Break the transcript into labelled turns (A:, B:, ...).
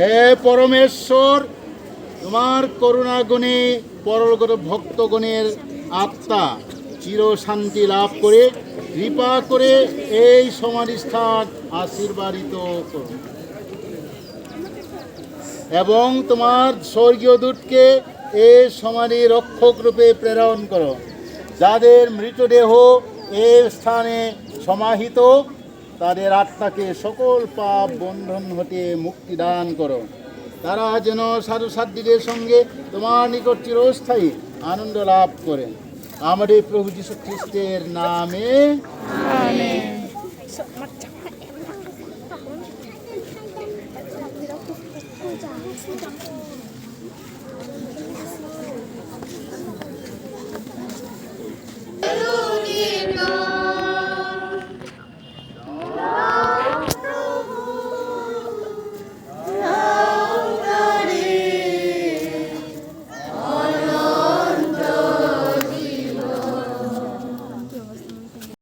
A: হে পরমেশ্বর, তোমার করুণা গুণে পরলোকত ভক্তগণের আত্মা চির শান্তি লাভ করে, কৃপা করে এই সমাধিস্থান আশীর্বাদিত করো এবং তোমার স্বর্গীয় দূতকে এই সমাধি রক্ষক রূপে প্রেরণ করো, যাদের মৃতদেহ এই স্থানে সমাহিত তাদের আত্মাকে সকল পাপ বন্ধন হতে মুক্তি দান করো। তারা যেন সাধু সাধ্যীদের সঙ্গে তোমার নিকট চিরস্থায়ী আনন্দ লাভ করে। আমাদের প্রভু যীশু খ্রিস্টের নামে